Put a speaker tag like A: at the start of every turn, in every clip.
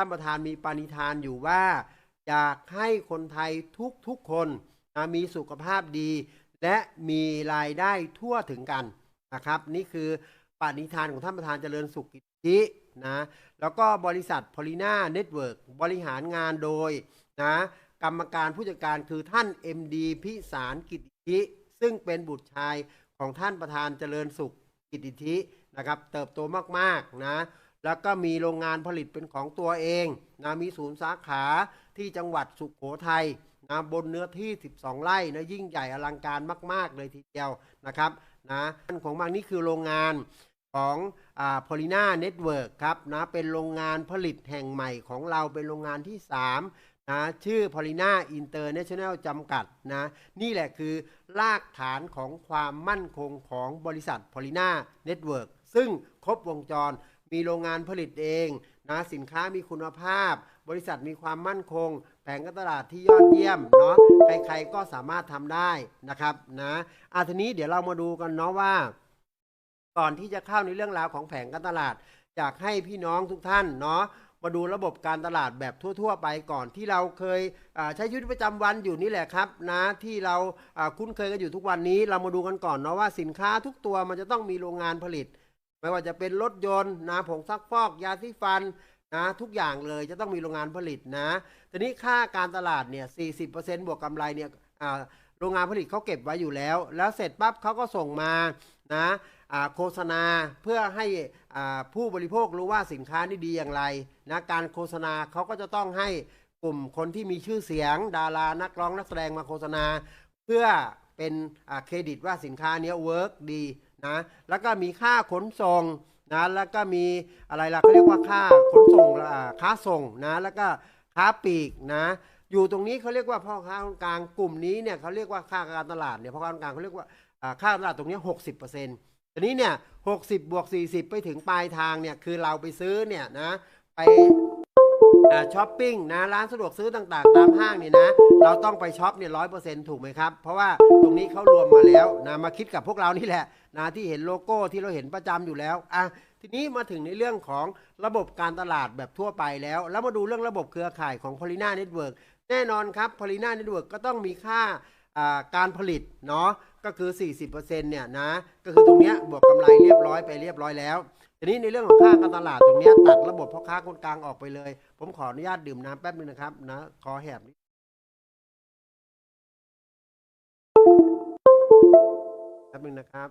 A: ท่านประธานมีปณิธานอยู่ว่า อยากให้คนไทยทุกๆคนนะมีสุขภาพดี และมีรายได้ทั่วถึงกันนะครับ นี่คือปณิธานของท่านประธานเจริญสุขกิจินะแล้วก็บริษัทพอลิน่าเน็ตเวิร์กบริหารงานโดยนะกรรมการผู้จัดการคือท่าน MD พิสารกิติธิซึ่งเป็นบุตรชายของท่านประธานเจริญสุขกิติธินะครับ เติบโตมาก ๆ นะ แล้วก็มีโรงงานผลิตเป็นของตัวเองนะมีศูนย์สาขาที่จังหวัดสุขโขทัยนะบนเนื้อที่ 12 ไร่นะยิ่งใหญ่อลังการมาก ๆ เลยทีเดียวนะครับนะของบางนี่คือโรงงานของพอลิน่าเน็ตเวิร์กครับนะเป็นโรงงานผลิตแห่งใหม่ของเราเป็นโรงงานที่ 3 นะ ชื่อ p o l i n a International จำกัดนะ นี่แหละคือรากฐานของความมั่นคงของบริษัท p o l i n a Network ซึ่งครบวงจร มีโรงงานผลิตเองนะสินค้ามีคุณภาพ บริษัทมีความมั่นคงแผงการตลาดที่ยอดเยี่ยมเนาะใครๆก็สามารถทำได้นะครับนะอาทีนี้เดี๋ยวเรามาดูกันเนาะว่า ก่อนที่จะเข้าในเรื่องราวของแผงการตลาดอยากให้พี่น้องทุกท่านเนาะมาดูระบบการตลาดแบบทั่ว ๆ ไปก่อนที่เราเคยใช้ชีวิตประจำวันอยู่นี่แหละครับนะที่เราคุ้นเคยกันอยู่ทุกวันนี้ เรามาดูกันก่อนเนาะว่าสินค้าทุกตัวมันจะต้องมีโรงงานผลิต ไม่ว่าจะเป็นรถยนต์นะผงซักฟอกยาสีฟันนะทุกอย่างเลยจะต้องมีโรงงานผลิตนะทีนี้ค่าการตลาดเนี่ย40%บวกกำไรเนี่ยโรงงานผลิตเขาเก็บไว้อยู่แล้ว แล้วเสร็จปั๊บเขาก็ส่งมานะโฆษณาเพื่อให้ผู้บริโภครู้ว่าสินค้านี่ดีอย่างไรนะการโฆษณาเขาก็จะต้องให้กลุ่มคนที่มีชื่อเสียง ดารานักร้องนักแสดงมาโฆษณา เพื่อเป็นเครดิตว่าสินค้านี้เวิร์กดี นะแล้วก็มีค่าขนส่งนะแล้วก็มีอะไรล่ะเขาเรียกว่าค่าขนส่งค้าส่งนะแล้วก็ค้าปีกนะอยู่ตรงนี้เขาเรียกว่าพ่อค้าคนกลางกลุ่มนี้เนี่ยเขาเรียกว่าค่าการตลาดเนี่ยพ่อค้าคนกลางเขาเรียกว่าค่าตลาดตรงนี้60%ทีนี้เนี่ย60บบวก40ไปถึงปลายทางเนี่ยคือเราไปซื้อเนี่ยนะไป ช้อปปิ้งนะร้านสะดวกซื้อต่างๆ ตามห้างนี่นะ เราต้องไปช็อปเนี่ยร้อยเปอร์เซ็นต์ถูกไหมครับ เพราะว่าตรงนี้เขารวมมาแล้วนะมาคิดกับพวกเรานี่แหละนะที่เห็นโลโก้ที่เราเห็นประจำอยู่แล้วอะทีนี้มาถึงในเรื่องของระบบการตลาดแบบทั่วไปแล้ว แล้วมาดูเรื่องระบบเครือข่ายของ p o l i n a Network แน่นอนครับ p o l i n a Network ก็ต้องมีค่าการผลิตเนาะก็คือ 40%เนี่ยนะก็คือตรงเนี้ยบวกกำไรเรียบร้อยไปเรียบร้อยแล้ว ทีนี้ในเรื่องของค่าการตลาดตรงนี้ตัดระบบพ่อค้าคนกลางออกไปเลย ผมขออนุญาตดื่มน้ำแป๊บนึงนะครับนะขอแหบแป๊บนึงนะครับ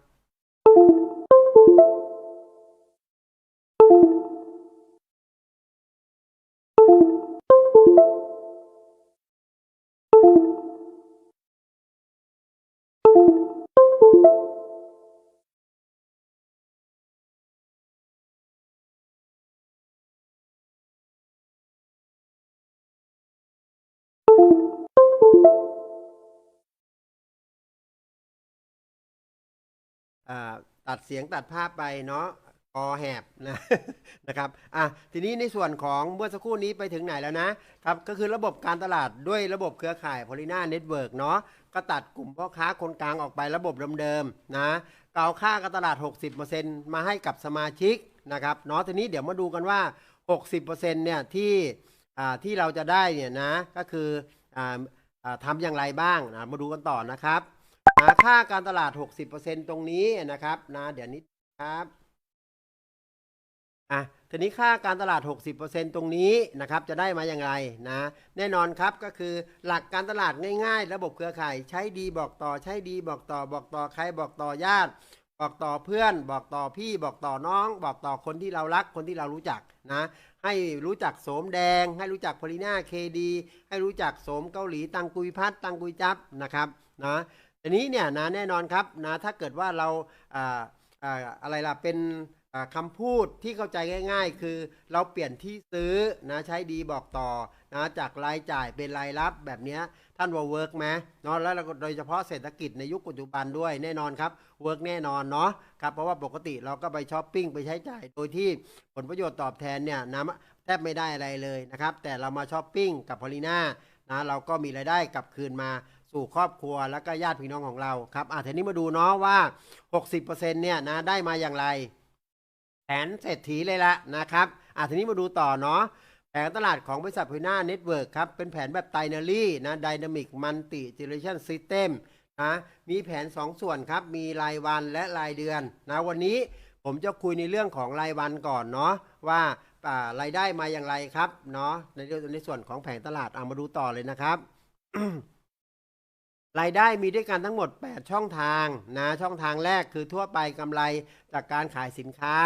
A: ตัดเสียงตัดภาพไปเนาะคอแหบนะนะครับอะทีนี้ในส่วนของเมื่อสักครู่นี้ไปถึงไหนแล้วนะครับ ก็คือระบบการตลาดด้วยระบบเครือข่าย p o l i n a Network เนาะก็ตัดกลุ่มพ่อค้าคนกลางออกไประบบเดิมๆนะเกาค่าการตลาด 60%มาให้กับสมาชิกนะครับเนาะทีนี้เดี๋ยวมาดูกันว่า 60%เนี่ยที่ที่เราจะได้เนี่ยนะก็คืออทำอย่างไรบ้างนะมาดูกันต่อนะครับ นะค่าการตลาด 60%ตรงนี้นะครับนะเดี๋ยวนี้ครับอะทีนี้ค่าการตลาด 60%ตรงนี้นะครับจะได้มาอย่างไรนะแน่นอนครับก็คือหลักการตลาดง่ายๆ ระบบเครือข่าย ใช้ดีบอกต่อใช้ดีบอกต่อบอกต่อใครบอกต่อญาติ บอกต่อเพื่อน บอกต่อพี่บอกต่อน้อง บอกต่อคนที่เรารักคนที่เรารู้จักนะให้รู้จักโสมแดง ให้รู้จักพลิน่าเคดีให้รู้จักโสมเกาหลีตังกุยพัดตังกุยจับนะครับนะ อันนี้เนี่ยนะแน่นอนครับนะถ้าเกิดว่าเราอ่าอ่าอะไรล่ะเป็นคำพูดที่เข้าใจง่าย ๆ คือเราเปลี่ยนที่ซื้อนะใช้ดีบอกต่อนะจากรายจ่ายเป็นรายรับแบบนี้ท่านว่าเวิร์กไหมเนาะแล้วโดยเฉพาะเศรษฐกิจในยุคปัจจุบันด้วยแน่นอนครับเวิร์กแน่นอนเนาะครับเพราะว่าปกติเราก็ไปช้อปปิ้งไปใช้จ่ายโดยที่ผลประโยชน์ตอบแทนเนี่ยนะแทบไม่ได้อะไรเลยนะครับแต่เรามาช้อปปิ้งกับพอลีน่านะเราก็มีรายได้กลับคืนมา สู่ครอบครัวแล้วก็ญาติพี่น้องของเราครับอะทีนี้มาดูเนาะว่า 60%เนี่ยนะได้มาอย่างไร แผนเศรษฐีเลยละนะครับอะทีนี้มาดูต่อเนาะแผนตลาดของบริษัทพินาเน็ตเวิร์กครับ เป็นแผนแบบไ i นารี่นะดินามิกมันติเจเนเรชันซิสเต็มนะมีแผน 2 ส่วนครับ มีรายวันและรายเดือนนะวันนี้ผมจะคุยในเรื่องของรายวันก่อนเนาะว่ารายได้มาอย่างไรครับเนาะในในส่วนของแผนตลาดเอามาดูต่อเลยนะครับ รายได้มีด้วยกันทั้งหมด 8 ช่องทางนะช่องทางแรกคือทั่วไปกำไรจากการขายสินค้า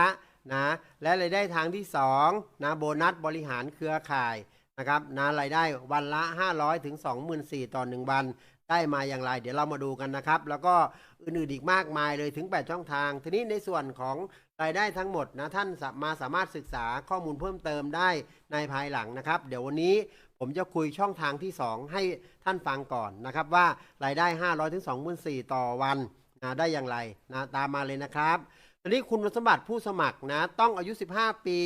A: นะและรายได้ทางที่2นะโบนัสบริหารเครือข่ายนะครับนะรายได้วันละ 500 ถึง 24,000 ต่อ 1 วัน ได้มาอย่างไร เดี๋ยวเรามาดูกันนะครับ แล้วก็อื่นๆอีกมากมายเลยถึง 8 ช่องทาง ทีนี้ในส่วนของรายได้ทั้งหมดนะท่านมาสามารถศึกษาข้อมูลเพิ่มเติมได้ในภายหลังนะครับ เดี๋ยววันนี้ ผมจะคุยช่องทางที่ 2 ให้ท่านฟังก่อนนะครับ ว่ารายได้ 500ถึง24,000ต่อวันนะได้อย่างไรนะตามมาเลยนะครับทีนี้คุณสมบัติผู้สมัครนะต้องอายุ 15 ปี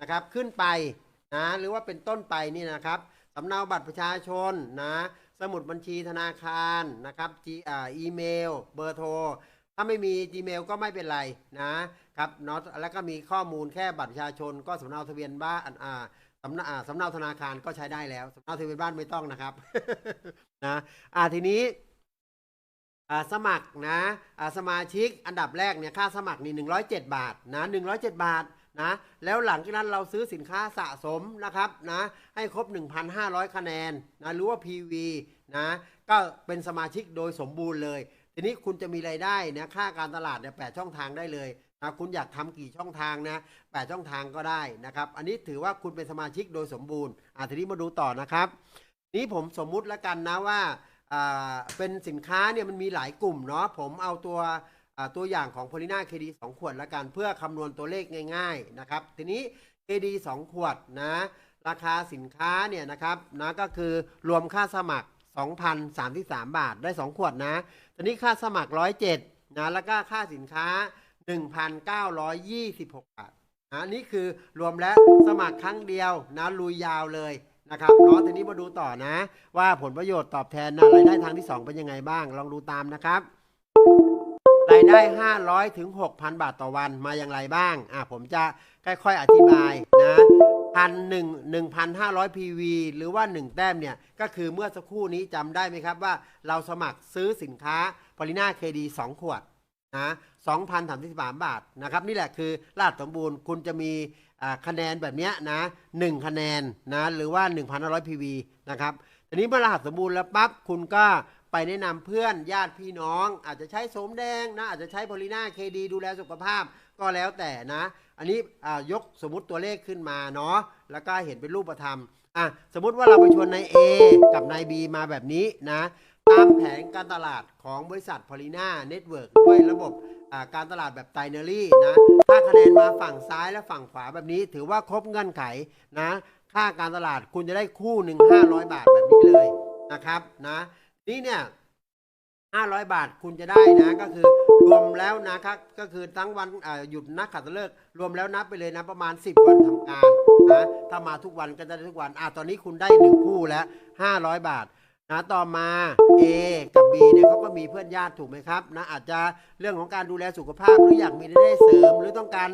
A: นะครับขึ้นไปนะหรือว่าเป็นต้นไปนี่นะครับสำเนาบัตรประชาชนนะสมุดบัญชีธนาคารนะครับจีอีเมล เบอร์โทร ถ้าไม่มี Gmail ก็ไม่เป็นไรนะครับเนาะแล้วก็มีข้อมูลแค่บัตรประชาชน ก็สำเนาทะเบียนบ้านอ่า สำเนาอ่าสำเนาธนาคารก็ใช้ได้แล้วสำเนาทะเบียนบ้านไม่ต้องนะครับนะอ่าทีนี้อ่าสมัครนะอ่าสมาชิกอันดับแรกเนี่ยค่าสมัครนี่107 บาทนะ107 บาทนะแล้วหลังจากนั้นเราซื้อสินค้าสะสมนะครับนะให้ครบ 1,500 คะแนนนะหรือว่า PV นะก็เป็นสมาชิกโดยสมบูรณ์เลย ทีนี้คุณจะมีรายได้นะค่าการตลาดเนี่ยแปดช่องทางได้เลย นะคุณอยากทำกี่ช่องทางนะแปดช่องทางก็ได้นะครับ อันนี้ถือว่าคุณเป็นสมาชิกโดยสมบูรณ์อะทีนี้มาดูต่อนะครับ นี้ผมสมมุติแล้วกันนะว่าอ่าเป็นสินค้าเนี่ยมันมีหลายกลุ่มเนาะผมเอาตัวอ่าตัวอย่างของโพลิน่าเคดีสองขวดล้วกันเพื่อคำนวณตัวเลขง่าย ๆนะครับ ทีนี้ KD 2ขวดนะราคาสินค้าเนี่ยนะครับนะก็คือรวมค่าสมัคร 2,033 บาทได้ 2 ขวดนะ ตอนนี้ค่าสมัคร 107นะแล้วก็ค่าสินค้า 1,926 บาทนะนี่คือรวมแล้วสมัครครั้งเดียวนะลุยยาวเลยนะครับเนาะทีนี้มาดูต่อนะ ว่าผลประโยชน์ตอบแทนนะรายได้ทางที่ 2 เป็นยังไงบ้าง ลองดูตามนะครับรายได้ 500ถึง6,000 บาทต่อวันมาอย่างไรบ้าง อะผมจะค่อยๆ อธิบายนะพันหนึ่งหนึ่งพันห้าร้อย PV หรือว่า 1 แต้มเนี่ย ก็คือเมื่อสักครู่นี้จำได้ไหมครับว่าเราสมัครซื้อสินค้าปริน่าเคดี2ขวดนะ 2,033 บาทนะครับนี่แหละคือลาดสมบูรณ์คุณจะมีคะแนนแบบเนี้ยนะ1คะแนนนะหรือว่า 1,500 PV นะครับทีนี้เมื่อรหัสสมบูรณ์แล้วปั๊บคุณก็ไปแนะนำเพื่อนญาติพี่น้อง อาจจะใช้สมแดงนะอาจจะใช้โพลินาเคดีดูแลสุขภาพก็แล้วแต่นะ อันนี้ยกสมมติตัวเลขขึ้นมาเนาะแล้วก็เห็นเป็นรูปธรรมอะสมมติว่าเราไปชวนนาย A กับนาย B มาแบบนี้นะ ตามแผนการตลาดของบริษัทพอลิน่าเน็ตเวิร์กด้วยระบบการตลาดแบบไตเนอรี่นะถ้าคะแนนมาฝั่งซ้ายและฝั่งขวาแบบนี้ถือว่าครบเงื่อนไขนะค่าการตลาดคุณจะได้คู่หนึ่ง500 บาทแบบนี้เลยนะครับนะนี่เนี่ย500 บาทคุณจะได้นะก็คือรวมแล้วนะครับก็คือทั้งวันหยุดนักขัตฤกษ์รวมแล้วนับไปเลยนะประมาณ 10 วันทำการนะถ้ามาทุกวันก็จะได้ทุกวันอะตอนนี้คุณได้ 1 คู่แล้ว 500 บาท นะต่อมา A กับ B เนี่ยเขาก็มีเพื่อนญาติถูกไหมครับนะอาจจะเรื่องของการดูแลสุขภาพหรืออยากมีรายได้เสริม หรือต้องการ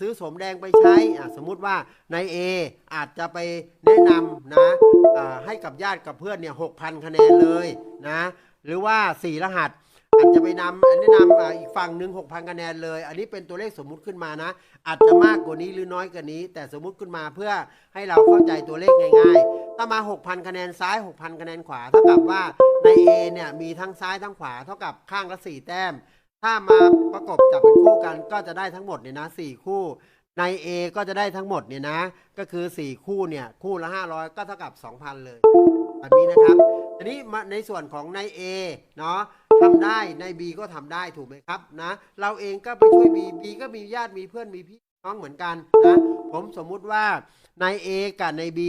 A: ซื้อสมแดงไปใช้อะสมมุติว่าใน A อาจจะไปแนะนำนะให้กับญาติกับเพื่อนเนี่ยหกพันคะแนนเลยนะหรือว่า 4 รหัส อาจจะไปนำแนนำอ่าอีกฝั่งหนึ่ง6,000คะแนนเลย อันนี้เป็นตัวเลขสมมุติขึ้นมานะ อาจจะมากกว่านี้หรือน้อยกว่านี้ แต่สมมุติขึ้นมาเพื่อให้เราเข้าใจตัวเลขง่ายๆ ถ้ามา 6,000 คะแนนซ้าย 6,000 คะแนนขวา เท่ากับว่าใน A เนี่ยมีทั้งซ้ายทั้งขวา เท่ากับข้างละ 4 แต้ม ถ้ามาประกบจับเป็นคู่กันก็จะได้ทั้งหมดเนี่ยนะ4คู่ใน A ก็จะได้ทั้งหมดเนี่ยนะ ก็คือ 4 คู่เนี่ยคู่ละ 500 ก็เท่ากับ 2,000 เลยแบบนี้นะครับทีนี้มาในส่วนของใน A เนาะ ทำได้ใน B ก็ทำได้ถูกไหมครับนะเราเองก็ไปช่วย B B ก็มีญาติมีเพื่อนมีพี่น้องเหมือนกันนะผมสมมุติว่าใน A กับใน B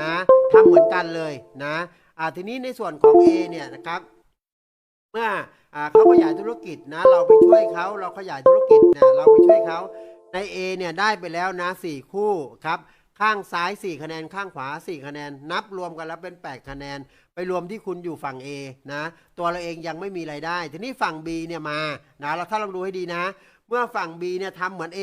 A: นะทำเหมือนกันเลยนะอ่าทีนี้ในส่วนของ A เนี่ยนะครับเมื่ออ่าเขาขยายธุรกิจนะ เราไปช่วยเขาเราขยายธุรกิจเนี่ยเราไปช่วยเขาใน A เนี่ยได้ไปแล้วนะ4คู่ครับ ข้างซ้าย 4 คะแนน ข้างขวา 4 คะแนน นับรวมกันแล้วเป็น 8 คะแนน ไปรวมที่คุณอยู่ฝั่ง A นะ ตัวเราเองยังไม่มีไรายได้ ทีนี้ฝั่ง B เนี่ยมานะเราถ้าลองดูให้ดีนะ เมื่อฝั่ง B เนี่ยทำเหมือน A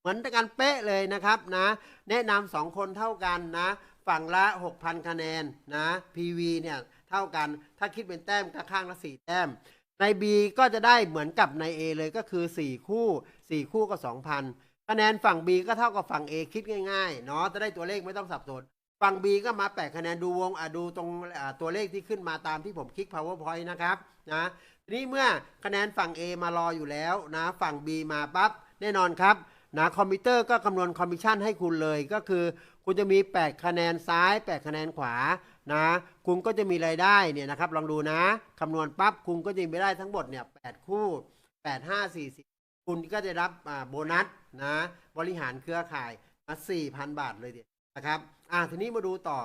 A: เหมือนกันเป๊ะเลยนะครับนะ แนะนำสองคนเท่ากันนะ ฝั่งละ 6,000 คะแนนนะ PV เนี่ยเท่ากัน ถ้าคิดเป็นแต้มก็ข้างละ 4 แต้มใน B ก็จะได้เหมือนกับใน A เลยก็คือ 4 คู่ 4 คู่ก็ 2,000 คะแนนฝั่ง B ก็เท่ากับฝั่ง A คิดง่ายๆเนาะจะได้ตัวเลขไม่ต้องสับสนฝั่ง B ก็มา8คะแนนดูวงอะดูตรงอ่าตัวเลขที่ขึ้นมาตามที่ผมคลิก powerpoint นะครับนะทีนี้เมื่อคะแนนฝั่ง A มารออยู่แล้วนะฝั่ง B มาปั๊บแน่นอนครับนะคอมพิวเตอร์ก็คำนวณคอมมิชชั่นให้คุณเลยก็คือ คุณจะมี 8 คะแนนซ้าย 8 คะแนนขวานะคุณก็จะมีรายได้เนี่ยนะครับลองดูนะคำนวณปั๊บคุณก็จะมีรายได้ทั้งหมดเนี่ย8คู่ 8 5 40 คุณก็จะรับโบนัสนะบริหารเครือข่ายมา 4,000 บาทเลยเดียนะครับ อะทีนี้มาดูต่อ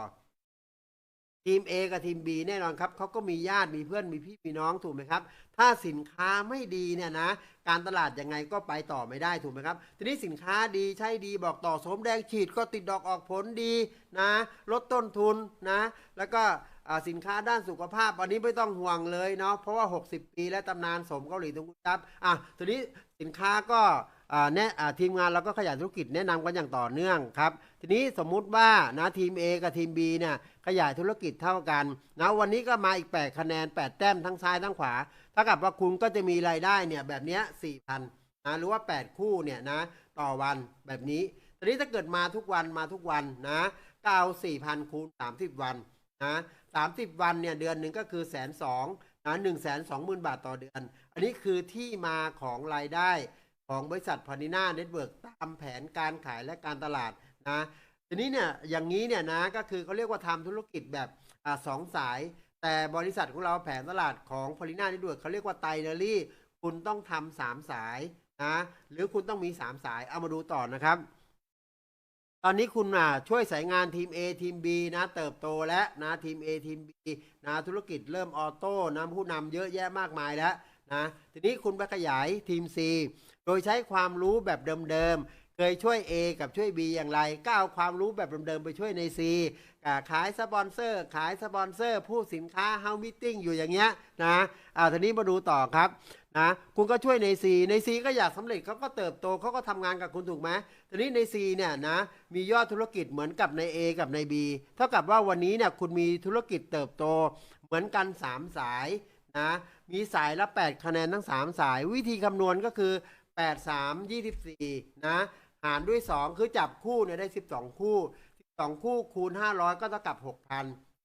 A: ทีม A กับทีม B แน่นอนครับเขาก็มีญาติมีเพื่อนมีพี่มีน้องถูกไหมครับ ถ้าสินค้าไม่ดีเนี่ยนะ การตลาดยังไงก็ไปต่อไม่ได้ถูกไหมครับ ทีนี้สินค้าดีใช่ดีบอกต่อสมแดงฉีดก็ติดดอกออกผลดีนะ ลดต้นทุนนะ แล้วก็ สินค้าด้านสุขภาพอันนี้ไม่ต้องห่วงเลยเนาะเพราะว่า 60 ปีและตำนานสมเกาหลีตรงคุณครับอะทีนี้สินค้าก็อ่าแนะอ่าทีมงานเราก็ขยายธุรกิจแนะนำกันอย่างต่อเนื่องครับ ทีนี้สมมุติว่านะทีม A กับทีม B เนี่ยขยายธุรกิจเท่ากันนะวันนี้ก็มาอีก 8 คะแนน 8 แต้มทั้งซ้ายทั้งขวาถ้ากับว่าคุณก็จะมีรายได้เนี่ยแบบนี้ย4,000นนะหรือว่า 8 คู่เนี่ยนะต่อวันแบบนี้ ทีนี้ถ้าเกิดมาทุกวันมาทุกวันนะก็เอา4,000คูณ 30 วัน นะ30วันเนี่ยเดือนหนึ่งก็คือแสนสองนะหนึ่งแสนสองหมื่นบาทต่อเดือน อันนี้คือที่มาของรายได้ของบริษัทพานิน่าเน็ตเวิร์กตามแผนการขายและการตลาดนะทีนี้เนี่ยอย่างนี้เนี่ยนะก็คือเขาเรียกว่าทำธุรกิจแบบอสองสาย แต่บริษัทของเราแผนตลาดของพานิน่าเน็ตเวิร์กเขาเรียกว่าไตเนอรี่ คุณต้องทำสามสายนะหรือคุณต้องมีสามสายเอามาดูต่อนะครับ อนนี้คุณอะช่วยสายงานทีม A ทีม B นะ เติบโตแล้วนะทีม A ทีม B นะธุรกิจเริ่มออโต้นะผู้นำเยอะแยะมากมายแล้วนะทีนี้คุณไปขยายทีม C โดยใช้ความรู้แบบเดิมๆเคยช่วย A กับช่วย B อย่างไรก็เอาความรู้แบบเดิมๆไปช่วยใน C ขายสปอนเซอร์ ขายสปอนเซอร์ ผู้สินค้าเฮามิทติ้งอยู่อย่างเงี้ยนะอ่าทีนี้มาดูต่อครับ นะคุณก็ช่วยใน C ใน C ก็อยากสำเร็จเขาก็เติบโตเขาก็ทำงานกับคุณถูกไหมทีนี้ใน C เนี่ยนะมียอดธุรกิจเหมือนกับใน A กับใน B เท่ากับว่าวันนี้เนี่ยคุณมีธุรกิจเติบโตเหมือนกัน 3 สายนะมีสายละ 8 คะแนนทั้ง 3 สาย วิธีคำนวณก็คือ 8 3 24 นะ หารด้วย 2 คือจับคู่เนี่ยได้ 12 คู่ 12 คู่คูณ 500 ก็เท่ากับ 6,000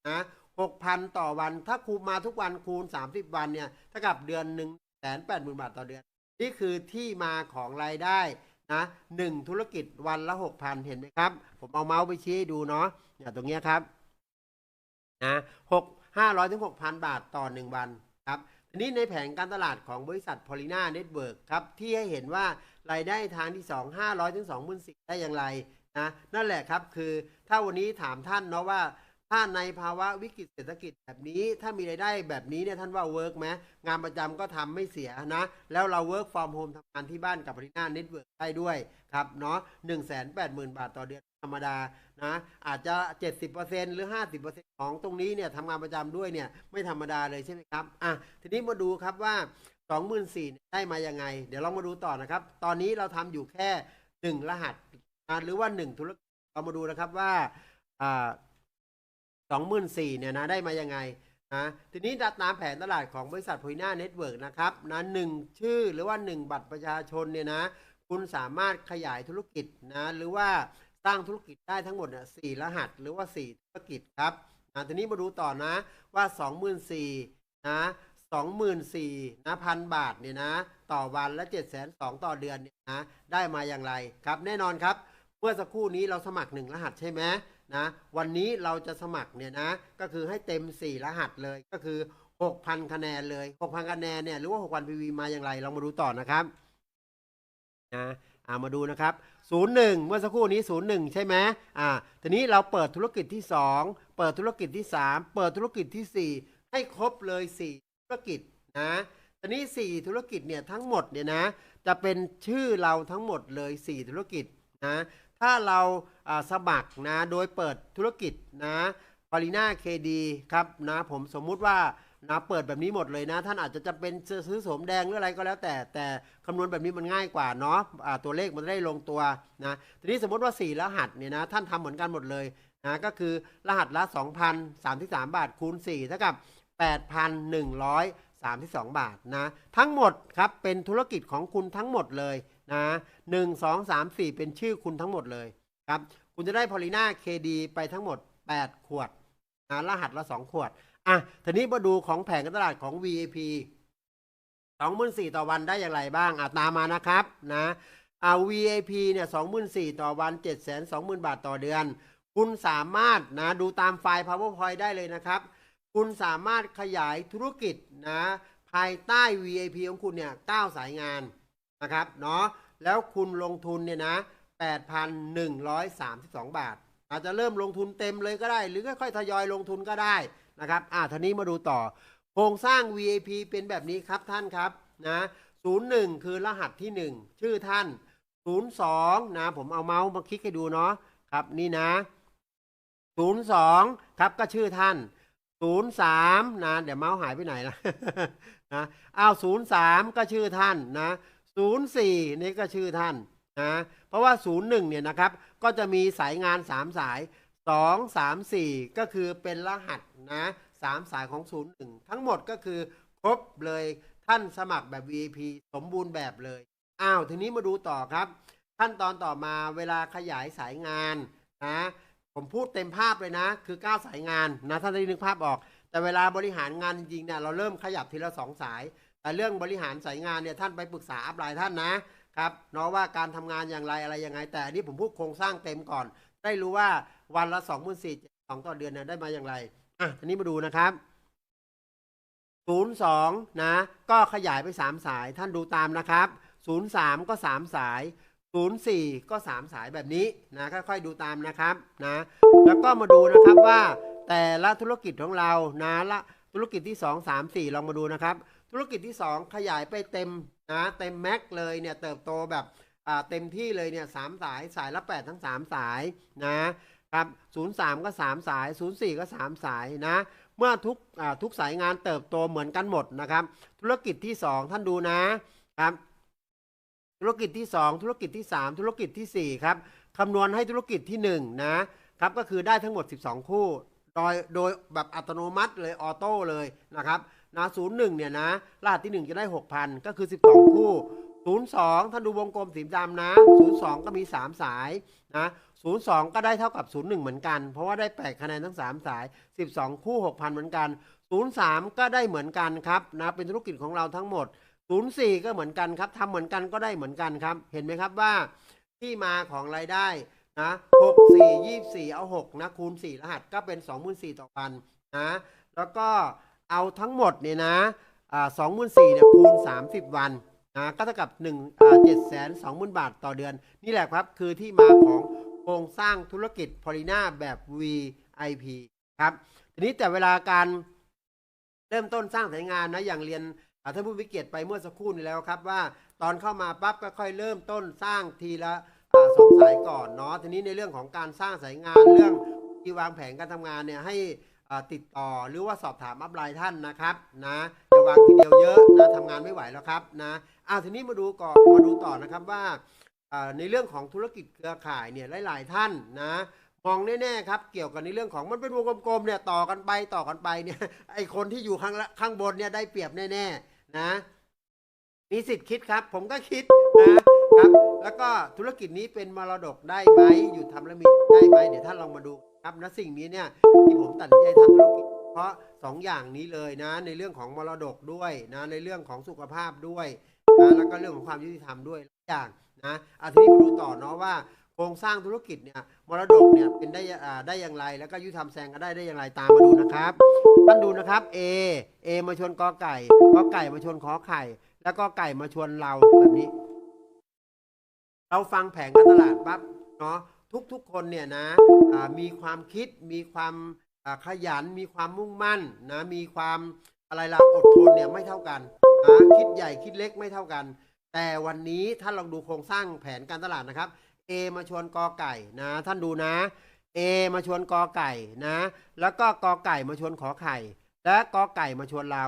A: นะ 6,000 ต่อวัน ถ้าคูณมาทุกวันคูณ 30 วันเนี่ยเท่ากับเดือนหนึ่ง 1 8 0 0 0 0บาทต่อเดือน นี่คือที่มาของรายได้นะหนึ่งธุรกิจวันละ6,000เห็นไหมครับ ผมเอาเมาส์ไปชี้ให้ดูเนาะเนี่ยตรงเนี้ยครับนะหกห้าร้อยถึงหกพันบาทต่อหนึ่งวันครับทีนี้ในแผนการตลาดของบริษัทพอลิน่าเน็ตเวิร์กครับที่ให้เห็นว่ารายได้ทางที่2 500ถึง24,000ได้อย่างไรนะนั่นแหละครับคือถ้าวันนี้ถามท่านเนาะว่า ถ้าในภาวะวิกฤตเศรษฐกิจแบบนี้ ถ้ามีรายได้แบบนี้เนี่ยท่านว่าเวิร์กไหมงานประจำก็ทำไม่เสียนะ แล้วเราเวิร์กฟอร์มโฮมทำงานที่บ้านกับพอลิน่าเน็ตเวิร์กได้ด้วยครับเนาะหนึ่งแสนแปดหมื่นบาทต่อเดือนธรรมดานะอาจจะ 70%หรือ 50%ของตรงนี้เนี่ยทำงานประจำด้วยเนี่ยไม่ธรรมดาเลยใช่ไหมครับอะทีนี้มาดูครับว่า 24,000ได้มายังไง เดี๋ยวเรามาดูต่อนะครับ ตอนนี้เราทำอยู่แค่ 1 รหัสหรือว่า 1 ธุรกิจเรามาดูนะครับว่าอ่า 24,000เนี่ยนะได้มายังไงนะทีนี้ตามแผนตลาดของบริษัทพอยน่าเน็ตเวิร์กนะครับนะหนึ่งชื่อหรือว่า 1 บัตรประชาชนเนี่ยนะคุณสามารถขยายธุรกิจนะหรือว่าสร้างธุรกิจได้ทั้งหมดเนี่ยสี่รหัสหรือว่า 4 ธุรกิจครับนะทีนี้มาดูต่อนะว่า 24,000นะ24,000นะพันบาทเนี่ยนะต่อวันและ 7 2 0 0 0ต่อเดือนเนี่ยนะได้มาอย่างไรครับ แน่นอนครับเมื่อสักครู่นี้เราสมัคร 1 รหัสใช่ไหม นะวันนี้เราจะสมัครเนี่ยนะก็คือให้เต็ม 4 รหัสเลยก็คือ 6,000 คะแนนเลย 6,000 คะแนนเนี่ยหรือว่า 6,000 PV มาอย่างไรเรามาดูต่อนะครับนะอามาดูนะครับ 01 เมื่อสักครู่นี้ 01 ใช่ไหมอ่าทีนี้เราเปิดธุรกิจที่ 2 เปิดธุรกิจที่ 3 เปิดธุรกิจทีสี่4 ให้ครบเลย 4 ธุรกิจนะทีนี้ 4 ธุรกิจเนี่ยทั้งหมดเนี่ยนะจะเป็นชื่อเราทั้งหมดเลย 4 ธุรกิจนะ ถ้าเราสมัครนะโดยเปิดธุรกิจนะปริน่าเคดีครับนะผมสมมุติว่านะเปิดแบบนี้หมดเลยนะ ท่านอาจจะจะเป็นซื้อสมแดงหรืออะไรก็แล้วแต่ แต่คำนวณแบบนี้มันง่ายกว่าเนาะอ่าตัวเลขมันได้ลงตัวนะทีนี้สมมติว่า 4 รหัสเนี่ยนะท่านทำเหมือนกันหมดเลยนะก็คือรหัสละ 2,033 บาทคูณ4เท่ากับ 8,132 บาทนะทั้งหมดครับเป็นธุรกิจของคุณทั้งหมดเลย นะ1 2 3 4เป็นชื่อคุณทั้งหมดเลยครับ คุณจะได้พอลิน่าเคดีไปทั้งหมด 8 ขวดนะรหัสละ 2 ขวด อะทีนี้มาดูของแผงการตลาดของ VAP สองหมื่นสี่ต่อวันได้อย่างไรบ้าง อะตามมานะครับนะอ่า VAP เนี่ยสองหมื่นสี่ต่อวันเจ็ดแสนสองหมื่นบาทต่อเดือน คุณสามารถนะดูตามไฟล์ PowerPoint ได้เลยนะครับ คุณสามารถขยายธุรกิจนะภายใต้ VAP ของคุณเนี่ยเก้าสายงาน นะครับเนาะแล้วคุณลงทุนเนี่ยนะ8,132 บาท อาจจะเริ่มลงทุนเต็มเลยก็ได้ หรือค่อยๆทยอยลงทุนก็ได้นะครับอ่าทีนี้มาดูต่อ โครงสร้าง VAP เป็นแบบนี้ครับท่านครับนะ01 คือรหัสที่ 1 ชื่อท่าน 02 นะ ผมเอาเมาส์มาคลิกให้ดูเนาะครับนี่นะ 02 ครับก็ชื่อท่าน 03 นะ เดี๋ยวเมาส์หายไปไหนนะนะอ้าว03 ก็ชื่อท่านนะ 04 นี่ก็ชื่อท่านนะเพราะว่า 01 เนี่ยนะครับ ก็จะมีสายงาน 3 สาย 2 3 4 ก็คือเป็นรหัสนะสามสายของ 01 ทั้งหมดก็คือครบเลยท่านสมัครแบบ VIP สมบูรณ์แบบเลย อ้าว ทีนี้มาดูต่อครับ ขั้นตอนต่อมาเวลาขยายสายงานนะผมพูดเต็มภาพเลยนะ คือ 9 สายงานนะท่านได้นึกภาพออก แต่เวลาบริหารงานจริงๆเนี่ยเราเริ่มขยับทีละ 2 สาย เรื่องบริหารสายงานเนี่ยท่านไปปรึกษาอัพไลน์ท่านนะครับเนาะว่าการทำงานอย่างไรอะไรยังไง แต่อันนี้ผมพูดโครงสร้างเต็มก่อน ได้รู้ว่าวันละ2 4 0 0 0 2ต่อเดือนเนี่ยได้มาอย่างไรอะทีนี้มาดูนะครับ02นย์สองนะก็ขยายไป3สายท่านดูตามนะครับ03ก็3สาย04ก็3สายแบบนี้นะค่อยๆดูตามนะครับนะแล้วก็มาดูนะครับว่าแต่ละธุรกิจของเรานะละธุรกิจที่2 3 4ลองมาดูนะครับ ธุรกิจที่ 2 ขยายไปเต็มนะเต็มแม็กเลยเนี่ยเติบโตแบบอ่าเต็มที่เลยเนี่ยสามสายสายละ 8 ทั้ง 3 สายนะครับ03 ก็ 3 สาย 04 ก็ 3 สายนะ เมื่อทุกทุกสายงานเติบโตเหมือนกันหมดนะครับ ธุรกิจที่ 2 ท่านดูนะครับ ธุรกิจที่ 2 ธุรกิจที่ 3 ธุรกิจทีสี่4 ครับคำนวณให้ธุรกิจที่ 1 นะครับ ก็คือได้ทั้งหมด 12 คู่ โดยโดยแบบอัตโนมัติเลยออโต้เลยนะครับ นะ01เนี่ยนะ รหัสที่ 1 จะได้ 6,000 ก็คือ 12 คู่ 02 ท่านดูวงกลมสีดำนะ 02 ก็มี 3 สายนะ02 ก็ได้เท่ากับ 01 เหมือนกัน เพราะว่าได้ 8 คะแนนทั้ง 3 สาย 12 คู่ 6,000 เหมือนกัน 03 ก็ได้เหมือนกันครับนะเป็นธุรกิจของเราทั้งหมด 04 ก็เหมือนกันครับทำเหมือนกันก็ได้เหมือนกันครับ เห็นไหมครับว่าที่มาของรายได้นะ6 4 24 เอา 6 นะ คูณ 4 รหัสก็เป็น 24,000ต่อพันนะ แล้วก็ เอาทั้งหมดเนี่ยนะสอ่า24,000เนี่ยคูณ 30 วันนะก็เท่ากับ1อ่า7แสน20,000บาทต่อเดือน นี่แหละครับคือที่มาของโครงสร้างธุรกิจพอลิน่าแบบ VIP ครับทีนี้แต่เวลาการเริ่มต้นสร้างสายงานนะอย่างเรียนอ่าท่านผู้วิเกียรติไปเมื่อสักครู่นี้แล้วครับว่าตอนเข้ามาปั๊บก็ค่อยเริ่มต้นสร้างทีละสองสายก่อนเนาะทีนี้ในเรื่องของการสร้างสายงานเรื่องที่วางแผนการทำงานเนี่ยให้ ติดต่อหรือว่าสอบถามอัพไลน์ท่านนะครับนะอย่าวางทีเดียวเยอะนะทำงานไม่ไหวแล้วครับนะอ่าทีนี้มาดูก่อนมาดูต่อนะครับว่าในเรื่องของธุรกิจเครือข่ายเนี่ยหลาย ๆ ท่านนะมองแน่ๆครับเกี่ยวกับในเรื่องของมันเป็นวงกลมๆเนี่ยต่อกันไปต่อกันไปเนี่ยไอคนที่อยู่ข้างละข้างบนเนี่ยได้เปรียบแน่ๆนะมีสิทธิ์คิดครับ ผมก็คิดนะครับ แล้วก็ธุรกิจนี้เป็นมรดกได้ไหมหยุดทำแล้วมีได้ไหมเดี๋ยวท่านลองมาดู ครับนะสิ่งนี้เนี่ยที่ผมตัดสินใจทำธุรกิจเพราะสองอย่างนี้เลยนะ ในเรื่องของมรดกด้วยนะในเรื่องของสุขภาพด้วยนะแล้วก็เรื่องของความยุติธรรมด้วยหลายอย่างนะอาทีนี้มาดูต่อเนาะว่าโครงสร้างธุรกิจเนี่ยมรดกเนี่ยเป็นได้ได้อย่างไร แล้วก็ยุติธรรมแซงก็ได้ได้อย่างไรตามมาดูนะครับท่านดูนะครับ A A มาชวนกอไก่กอไก่มาชวนขอไข่ แล้วก็ไก่มาชวนเราแบบนี้ เราฟังแผงการตลาดปั๊บเนาะ ทุกๆคนเนี่ยนะมีความคิดมีความขยันมีความมุ่งมั่นนะมีความอะไรละอดทนเนี่ยไม่เท่ากันนะคิดใหญ่คิดเล็กไม่เท่ากัน แต่วันนี้ท่านลองดูโครงสร้างแผนการตลาดนะครับ A มาชวนกอไก่นะท่านดูนะ A มาชวนกอไก่นะ แล้วก็กอไก่มาชวนขอไข่ และกอไก่มาชวนเรา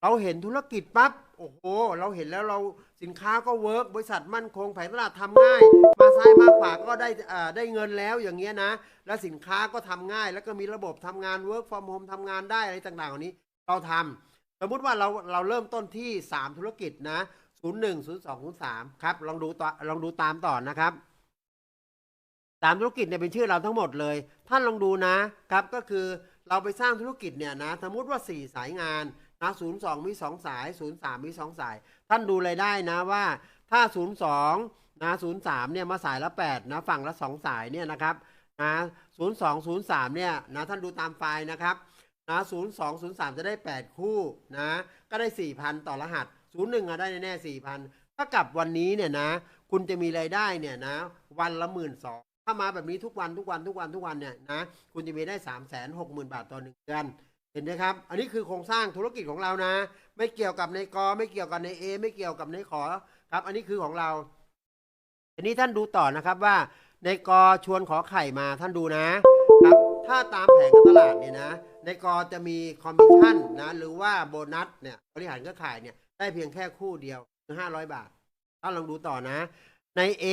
A: เราเห็นธุรกิจปั๊บโอ้โห เราเห็นแล้วเรา สินค้าก็เวิร์กบริษัทมั่นคงแผนตลาดทำง่าย มาซ้ายมาขวาก็ได้ได้เงินแล้วอย่างเงี้ยนะ แล้วสินค้าก็ทำง่าย แล้วก็มีระบบทำงาน work from home ทำงานได้อะไรต่างๆเหล่านี้ เราทำสมมุติว่าเราเราเริ่มต้นที่ 3 ธุรกิจนะ 01 02 03 ครับ ลองดูต่อลองดูตามต่อนะครับสามธุรกิจเนี่ยเป็นชื่อเราทั้งหมดเลย ท่านลองดูนะครับก็คือเราไปสร้างธุรกิจเนี่ยนะสมมติว่า 4 สายงาน นะ02มี2สาย03มี2สาย ท่านดูรายได้นะว่าถ้า02นะ03เนี่ยมาสายละ8นะฝั่งละ2สายเนี่ยนะครับนะ02 03เนี่ยนะท่านดูตามไฟล์นะครับนะ02 03จะได้8คู่นะก็ได้4,000ต่อรหัส01อะได้แน่ๆ4,000ถ้ากับวันนี้เนี่ยนะ คุณจะมีรายได้เนี่ยนะ วันละหมื่นสองถ้ามาแบบนี้ทุกวันทุกวันทุกวันทุกวันเนี่ยนะ คุณจะมีได้3ามแสนหกหมื่นบาทต่อหนึ่งเดือน เห็นไหมครับ อันนี้คือโครงสร้างธุรกิจของเรานะ ไม่เกี่ยวกับในกอไม่เกี่ยวกับในเอไม่เกี่ยวกับในขอครับ อันนี้คือของเราทีนี้ท่านดูต่อนะครับว่าในกอชวนขอไข่มาท่านดูนะครับ ถ้าตามแผนการตลาดเนี่ยนะ ในกอจะมีคอมมิชชั่นนะ หรือว่าโบนัสเนี่ยบริหารเครือข่ายเนี่ยได้เพียงแค่คู่เดียวคือห้าร้อยบาทท่านลองดูต่อนะ ใน A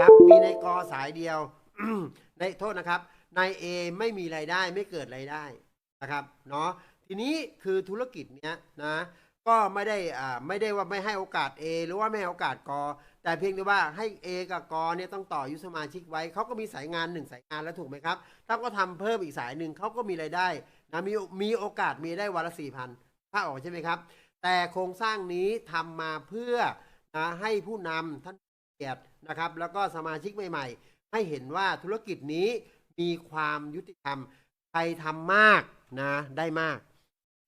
A: ครับมีในกอสายเดียวในโทษนะครับ ใน A ไม่มีรายได้ไม่เกิดรายได้ นะครับเนาะทีนี้คือธุรกิจเนี้ยนะก็ไม่ได้อ่าไม่ได้ว่าไม่ให้โอกาส A หรือว่าไม่ให้โอกาสกอ แต่เพียงแต่ว่าให้ A กับกอเนี่ยต้องต่ออายุสมาชิกไว้เขาก็มีสายงานหนึ่งสายงานแล้วถูกไหมครับ ถ้าก็ทำเพิ่มอีกสายหนึ่งเขาก็มีรายได้นะมีมีโอกาสมีได้วันละสี่พันถ้าออกใช่ไหมครับ แต่โครงสร้างนี้ทำมาเพื่อนะให้ผู้นำท่านเกียรตินะครับ แล้วก็สมาชิกใหม่ ๆ ให้เห็นว่าธุรกิจนี้มีความยุติธรรมใครทำมาก นะได้มาก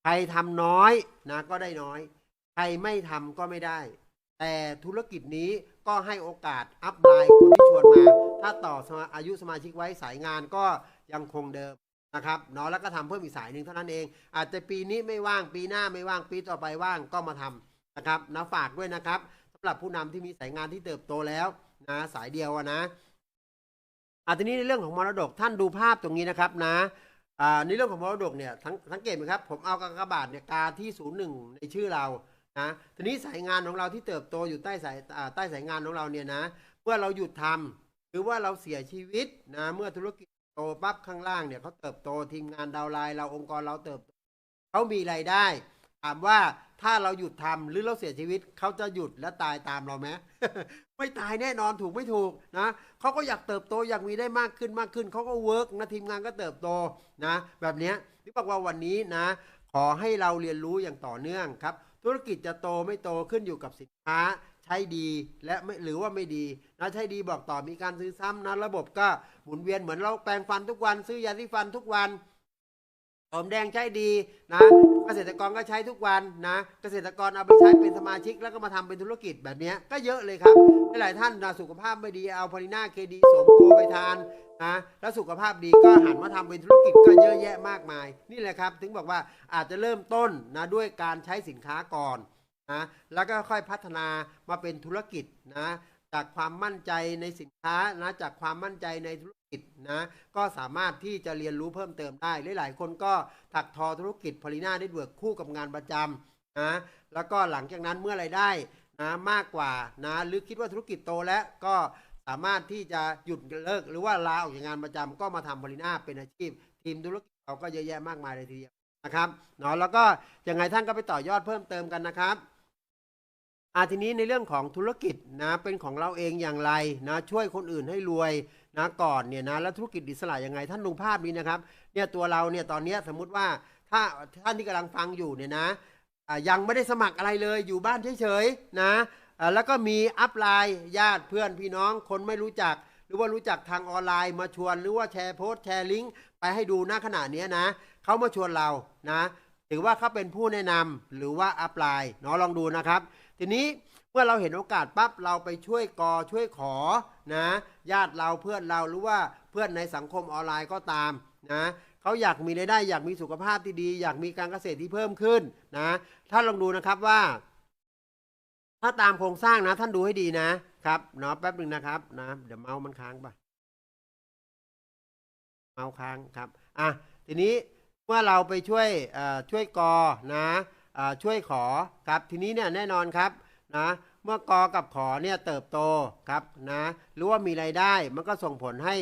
A: ใครทำน้อยนะก็ได้น้อย ใครไม่ทำก็ไม่ได้ แต่ธุรกิจนี้ก็ให้โอกาสอัพไลน์คนที่ชวนมา ถ้าต่ออายุสมาชิกไว้สายงานก็ยังคงเดิมนะครับเนาะแล้วก็ทำเพิ่มอีกสายหนึ่งเท่านั้นเอง อาจจะปีนี้ไม่ว่างปีหน้าไม่ว่างปีต่อไปว่างก็มาทำนะครับนะฝากด้วยนะครับสำหรับผู้นำที่มีสายงานที่เติบโตแล้วนะสายเดียวนะอาทีนี้ในเรื่องของมรดกท่านดูภาพตรงนี้นะครับนะ อ่าในเรื่องของมรดกเนี่ยทั้งสังเกตไหมครับ ผมเอากากบาทเนี่ยกาที่ศูนย์หนึ่งในชื่อเรานะทีนี้สายงานของเราที่เติบโตอยู่ใต้สายใต้สายงานของเราเนี่ยนะเมื่อเราหยุดทำหรือว่าเราเสียชีวิตนะเมื่อธุรกิจโตปั๊บข้างล่างเนี่ยเขาเติบโตทีมงานดาวไลน์เราองค์กรเราเติบโตเขามีรายได้ ถามว่า ถ้าเราหยุดทำหรือเราเสียชีวิตเขาจะหยุดและตายตามเราไหมไม่ตายแน่นอนถูกไม่ถูกนะเขาก็อยากเติบโตอยากมีได้มากขึ้นมากขึ้นเขาก็เวิร์กนะทีมงานก็เติบโตนะแบบนี้ที่บอกว่าวันนี้นะ ขอให้เราเรียนรู้อย่างต่อเนื่องครับ ธุรกิจจะโตไม่โตขึ้นอยู่กับสินค้าใช้ดีและไม่หรือว่าไม่ดีนะใช้ดีบอกต่อมีการซื้อซ้ำนะระบบก็หมุนเวียนเหมือนเราแปรงฟันทุกวัน ซื้อยาสีฟันทุกวัน หอมแดงใช้ดีนะเกษตรกรก็ใช้ทุกวันนะ เกษตรกรเอาไปใช้เป็นสมาชิกแล้วก็มาทำเป็นธุรกิจแบบนี้ก็เยอะเลยครับหลายท่านนะสุขภาพไม่ดีเอาพอลิน่าเคดีสมโกไปทานนะแล้วสุขภาพดีก็หันมาทำเป็นธุรกิจก็เยอะแยะมากมาย นี่แหละครับ ถึงบอกว่าอาจจะเริ่มต้นนะด้วยการใช้สินค้าก่อนนะแล้วก็ค่อยพัฒนามาเป็นธุรกิจนะจากความมั่นใจในสินค้านะจากความมั่นใจในธุร กิจนะก็สามารถที่จะเรียนรู้เพิ่มเติมได้หลายๆ คนก็ถักทอธุรกิจพอลิน่าได้เวิร์กคู่กับงานประจำนะแล้วก็หลังจากนั้นเมื่อไรายได้นะมากกว่านะหรือคิดว่าธุรกิจโตแล้วก็สามารถที่จะหยุดเลิก หรือว่าลาออกจากงานประจำก็มาทำพอลิน่าเป็นอาชีพ ทีมธุรกิจเราก็เยอะแยะมากมายเลยทีเดียวนะครับเนาะแล้วก็ยังไงท่านก็ไปต่อยอดเพิ่มเติมกันนะครับ อาทีนี้ในเรื่องของธุรกิจนะเป็นของเราเองอย่างไรนะช่วยคนอื่นให้รวยนะก่อนเนี่ยนะแล้วธุรกิจอิสระยังไง ท่านดูภาพนี้นะครับเนี่ยตัวเราเนี่ยตอนนี้สมมุติว่าถ้าท่านที่กำลังฟังอยู่เนี่ยนะยังไม่ได้สมัครอะไรเลยอยู่บ้านเฉยๆนะแล้วก็มีอัพไลน์ญาติเพื่อนพี่น้องคนไม่รู้จัก หรือว่ารู้จักทางออนไลน์มาชวนหรือว่าแชร์โพสต์แชร์ลิงก์ไปให้ดูหน้าขณะนี้นะเขามาชวนเรานะถือว่าเขาเป็นผู้แนะนำหรือว่าอัพไลน์เนาะลองดูนะครับ ทีนี้เมื่อเราเห็นโอกาสปั๊บเราไปช่วยกอช่วยขอนะญาติเราเพื่อนเราหรือว่าเพื่อนในสังคมออนไลน์ก็ตามนะเขาอยากมีรายได้อยากมีสุขภาพที่ดี อยากมีการเกษตรที่เพิ่มขึ้นนะท่านลองดูนะครับว่า ถ้าตามโครงสร้างนะ ท่านดูให้ดีนะครับเนาะแป๊บหนึ่งนะครับนะเดี๋ยวเมาส์มันค้างปะเมาส์ค้างครับอะทีนี้เมื่อเราไปช่วยช่วยกอนะ ช่วยขอครับทีนี้เนี่ยแน่นอนครับนะเมื่อกอกับขอเนี่ยเติบโตครับนะหรือว่ามีรายได้มันก็ส่งผลให้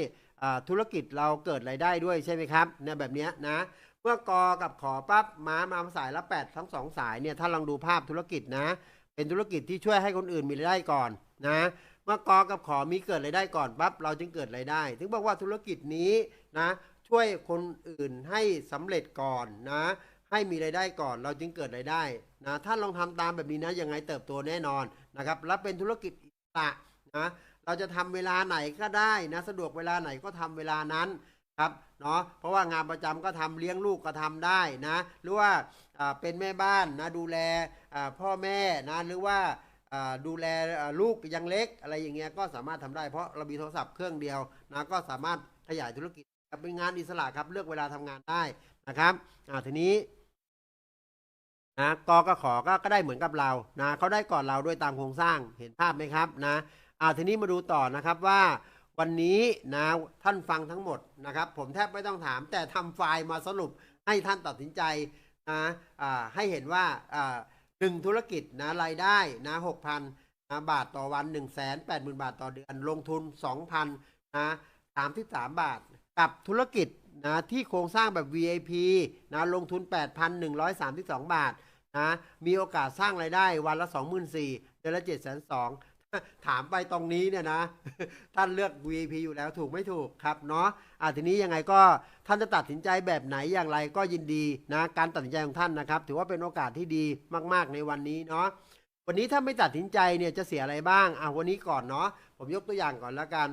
A: ธุรกิจเราเกิดรายได้ด้วยใช่ไหมครับเนี่ยแบบนี้นะเมื่อกอกับขอปั๊บมามาสายละแปดทั้งสองสายเนี่ยถ้าลองดูภาพธุรกิจนะ เป็นธุรกิจที่ช่วยให้คนอื่นมีรายได้ก่อนนะเมื่อกอกับขอมีเกิดรายได้ก่อนปั๊บเราจึงเกิดรายได้ ถึงบอกว่าธุรกิจนี้นะช่วยคนอื่นให้สำเร็จก่อนนะ ให้มีรายได้ก่อนเราจึงเกิดรายได้นะถ้าลองทำตามแบบนี้นะยังไงเติบโตแน่นอนนะครับและเป็นธุรกิจอิสระนะเราจะทำเวลาไหนก็ได้นะสะดวกเวลาไหนก็ทำเวลานั้นครับเนาะเพราะว่างานประจำก็ทำเลี้ยงลูกก็ทำได้นะหรือว่าเป็นแม่บ้านนะดูแลพ่อแม่นะหรือว่าดูแลลูกยังเล็กอะไรอย่างเงี้ยก็สามารถทำได้เพราะเรามีโทรศัพท์เครื่องเดียวนะก็สามารถขยายธุรกิจเป็นงานอิสระครับเลือกเวลาทำงานได้นะครับอ่าทีนี้ นะกก็ขอก็ก็ได้เหมือนกับเรานะเขาได้ก่อนเราด้วยตามโครงสร้างเห็นภาพไหมครับนะอ่าทีนี้มาดูต่อนะครับว่าวันนี้นะท่านฟังทั้งหมดนะครับ ผมแทบไม่ต้องถาม แต่ทำไฟล์มาสรุปให้ท่านตัดสินใจนะให้เห็นว่าหนึ่งธุรกิจนะรายได้นะหกพันนะบาทต่อวัน1นึ่งแสนแปดหมื่นบาทต่อเดือน ลงทุน 2,000นะสามสิบสามบาท กับธุรกิจนะที่โครงสร้างแบบ VIP นะลงทุน 8,132 บาท นะมีโอกาสสร้างรายได้วันละ 24,000เดือนละ7 2 0 0 0ถามไปตรงนี้เนี่ยนะ ท่านเลือก VIP อยู่แล้วถูกไม่ถูกครับเนาะอะทีนี้ยังไงก็ท่านจะตัดสินใจแบบไหนอย่างไรก็ยินดีนะการตัดสินใจของท่านนะครับ ถือว่าเป็นโอกาสที่ดีมาก ๆ ในวันนี้เนาะวันนี้ถ้าไม่ตัดสินใจเนี่ยจะเสียอะไรบ้างอะวันนี้ก่อนเนาะผมยกตัวอย่างก่อนแล้วกัน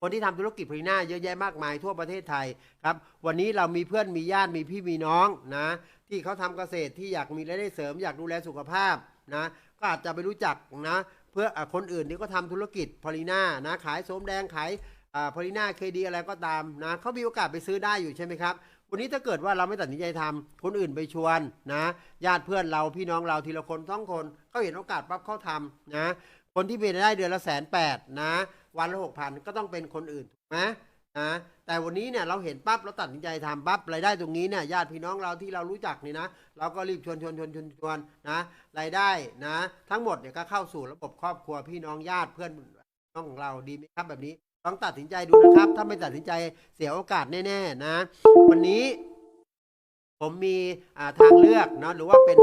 A: คนที่ทำธุรกิจพรีน่าเยอะแยะมากมายทั่วประเทศไทยครับ วันนี้เรามีเพื่อนมีญาติมีพี่มีน้องนะ ที่เขาทำเกษตรที่อยากมีรายได้เสริม อยากดูแลสุขภาพนะก็อาจจะไปรู้จักนะเพื่อคนอื่นที่เขาทำธุรกิจพอลิน่านะขายโสมแดงขายพอลิน่าเคดีอะไรก็ตามนะเขามีโอกาสไปซื้อได้อยู่ใช่ไหมครับวันนี้ถ้าเกิดว่าเราไม่ตัดสินใจทำคนอื่นไปชวนนะญาติเพื่อนเราพี่น้องเราทีละคนสองคนเขาเห็นโอกาสปั๊บเขาทำนะคนที่มีรายได้เดือนละแสนแปดนะ วันละหกพันก็ต้องเป็นคนอื่นถูกไหมนะแต่วันนี้เนี่ยเราเห็นปั๊บเราตัดสินใจทำปั๊บรายได้ตรงนี้เนี่ยญาติพี่น้องเราที่เรารู้จักนี่นะเราก็รีบชวนชวนชวนชวนชวนนะรายได้นะทั้งหมดเนี่ยก็เข้าสู่ระบบครอบครัวพี่น้องญาติเพื่อนน้องของเราดีไหมครับแบบนี้ต้องตัดสินใจดูนะครับ ถ้าไม่ตัดสินใจเสียโอกาสแน่ๆนะ วันนี้ผมมีทางเลือกเนาะหรือว่าเป็น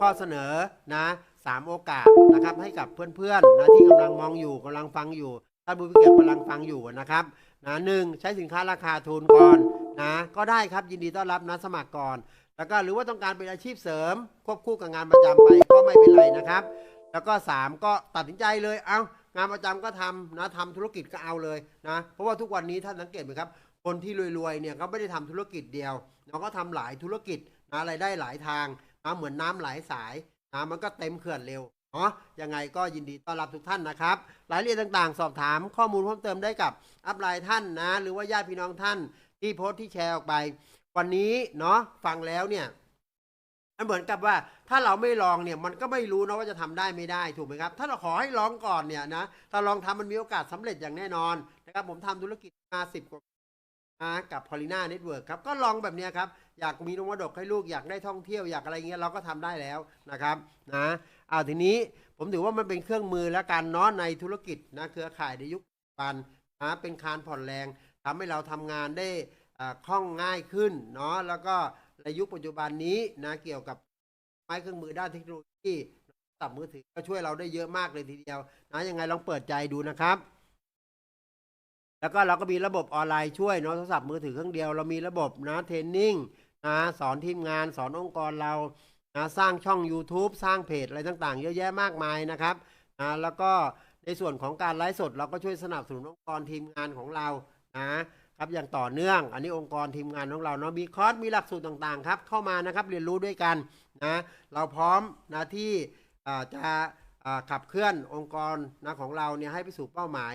A: ข้อเสนอนะสามโอกาสนะครับให้กับเพื่อนๆนะที่กำลังมองอยู่กำลังฟังอยู่ ท่านผู้มีเกียรติกำลังฟังอยู่นะครับนะหนึ่งใช้สินค้าราคาทุนก่อนนะก็ได้ครับยินดีต้อนรับนะสมัครก่อน แล้วก็หรือว่าต้องการเป็นอาชีพเสริม ควบคู่กับงานประจำไปก็ไม่เป็นไรนะครับ แล้วก็สามก็ตัดสินใจเลยเอางานประจำก็ทำนะทำธุรกิจก็เอาเลยนะเพราะว่าทุกวันนี้ท่านสังเกตไหมครับ คนที่รวยๆเนี่ยเขาไม่ได้ทำธุรกิจเดียวเขาก็ทำหลายธุรกิจนะรายได้หลายทางนะเหมือนน้ำหลายสายนะมันก็เต็มเขื่อนเร็ว เนาะยังไงก็ยินดีต้อนรับทุกท่านนะครับ รายละเอียดต่างๆ สอบถามข้อมูลเพิ่มเติมได้กับอัพไลน์ท่านนะ หรือว่าญาติพี่น้องท่านที่โพสต์ที่แชร์ออกไป วันนี้เนาะฟังแล้วเนี่ยมันเหมือนกับว่าถ้าเราไม่ลองเนี่ยมันก็ไม่รู้นะว่าจะทำได้ไม่ได้ถูกไหมครับ ถ้าเราขอให้ลองก่อนเนี่ยนะถ้าลองทำมันมีโอกาสสำเร็จอย่างแน่นอนนะครับผมทำธุรกิจมาสิบกว่า กับพอลิน่าเน็ตเวิร์กครับ ก็ลองแบบนี้ครับ อยากมีนมดกให้ลูกอยากได้ท่องเที่ยวอยากอะไรเงี้ยเราก็ทำได้แล้วนะครับนะเอาทีนี้ผมถือว่ามันเป็นเครื่องมือและการเนาะในธุรกิจนะเครือข่ายในยุคปัจจุบันนะเป็นคานผ่อนแรงทำให้เราทำงานได้คล่องง่ายขึ้นเนาะแล้วก็ในยุคปัจจุบันนี้นะเกี่ยวกับไม้เครื่องมือด้านเทคโนโลยีตับมือถือก็ช่วยเราได้เยอะมากเลยทีเดียวนะยังไงลองเปิดใจดูนะครับ แล้วก็เราก็มีระบบออนไลน์ช่วยเนาะโทรศัพท์มือถือเครื่องเดียว เรามีระบบนะเทรนนิ่งนะสอนทีมงานสอนองค์กรเรานะสร้างช่อง YouTube สร้างเพจอะไรต่างๆ เยอะแยะมากมายนะครับนะแล้วก็ในส่วนของการไลฟ์สด เราก็ช่วยสนับสนุนองค์กรทีมงานของเรานะครับอย่างต่อเนื่อง อันนี้องค์กรทีมงานของเราเนาะมีคอร์สมีหลักสูตรต่างๆครับเข้ามานะครับเรียนรู้ด้วยกันนะเราพร้อมนะที่จะขับเคลื่อนองค์กรนะของเราเนี่ยให้ไปสู่เป้าหมาย